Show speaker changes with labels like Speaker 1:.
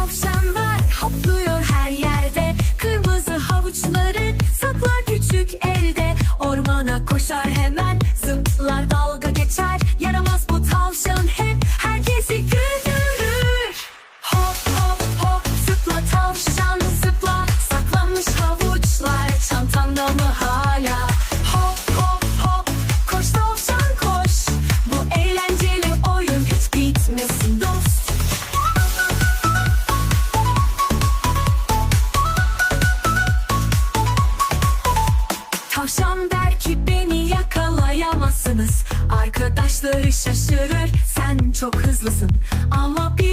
Speaker 1: tavşanlar hopluyor her yerde. Kırmızı havuçları saklar küçük elde. Ormana koşar hemen zıplar Tavşan der ki beni yakalayamazsınız. Arkadaşları şaşırır sen çok hızlısın. Ama bir